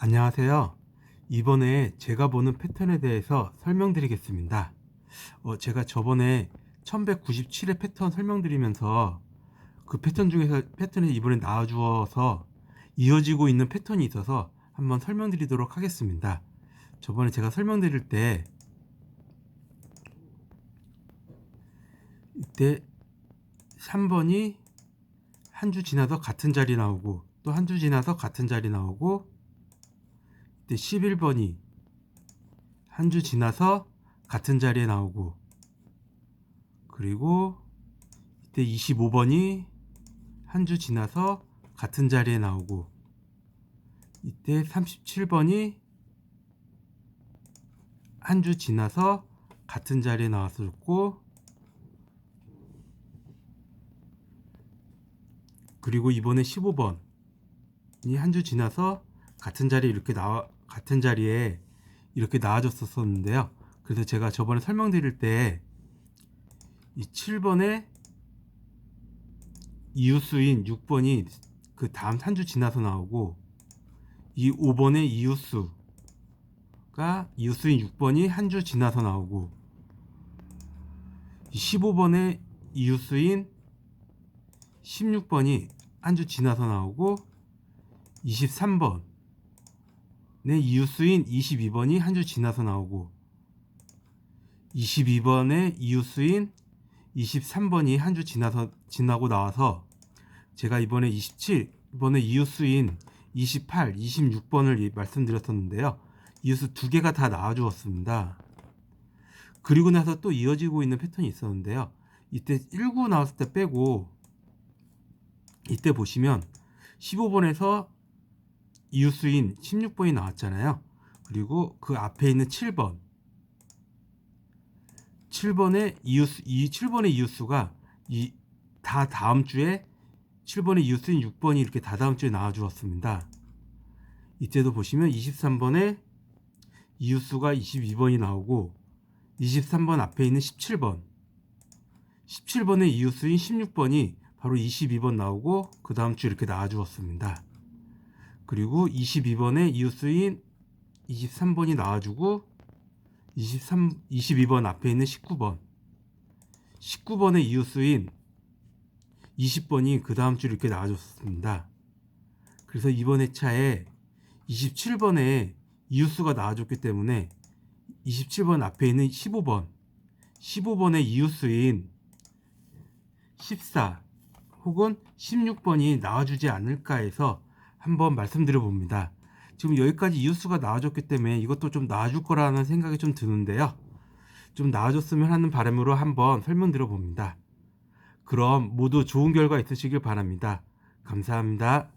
안녕하세요. 이번에 제가 보는 패턴에 대해서 설명드리겠습니다. 어, 제가 저번에 1197의 패턴 설명드리면서 그 패턴 중에서 패턴이 이번에 나와주어서 이어지고 있는 패턴이 있어서 한번 설명드리도록 하겠습니다. 저번에 제가 설명드릴 때 이때 3번이 한 주 지나서 같은 자리 나오고 또 한 주 지나서 같은 자리 나오고 이때 11번이 한 주 지나서 같은 자리에 나오고 그리고 이때 25번이 한 주 지나서 같은 자리에 나오고 이때 37번이 한 주 지나서 같은 자리에 나왔었고 그리고 이번에 15번이 한 주 지나서 같은 자리에 이렇게 나와 같은 자리에 이렇게 나와줬었었는데요. 그래서 제가 저번에 설명드릴 때 이 7번에 이웃수인 6번이 그 다음 한 주 지나서 나오고 이 5번의 이웃수가 이웃수인 6번이 한 주 지나서 나오고 이 15번의 이웃수인 16번이 한 주 지나서 나오고 23번 내 이웃수인 22번이 한 주 지나서 나오고 22번의 이웃수인 23번이 한 주 지나서 지나고 나와서 제가 이번에 27 이번에 이웃수인 28, 26번을 말씀드렸었는데요. 이웃수 두 개가 다 나와 주었습니다. 그리고 나서 또 이어지고 있는 패턴이 있었는데요. 이때 19 나왔을 때 빼고 이때 보시면 15번에서 이웃수인 16번이 나왔잖아요. 그리고 그 앞에 있는 7번. 7번의 이웃수, 이 7번의 이웃수가 이 다 다음 주에 7번의 이웃수인 6번이 이렇게 다 다음 주에 나와 주었습니다. 이때도 보시면 23번에 이웃수가 22번이 나오고 23번 앞에 있는 17번. 17번의 이웃수인 16번이 바로 22번 나오고 그 다음 주 이렇게 나와 주었습니다. 그리고 22번에 이웃수인 23번이 나와주고 23, 22번 앞에 있는 19번 19번의 이웃수인 20번이 그 다음 주 이렇게 나와줬습니다. 그래서 이번 회차에 27번에 이웃수가 나와줬기 때문에 27번 앞에 있는 15번 15번의 이웃수인 14 혹은 16번이 나와주지 않을까 해서 한번 말씀드려 봅니다. 지금 여기까지 이웃수가 나와줬기 때문에 이것도 좀 나와줄 거라는 생각이 좀 드는데요. 좀 나와줬으면 하는 바람으로 한번 설명드려 봅니다. 그럼 모두 좋은 결과 있으시길 바랍니다. 감사합니다.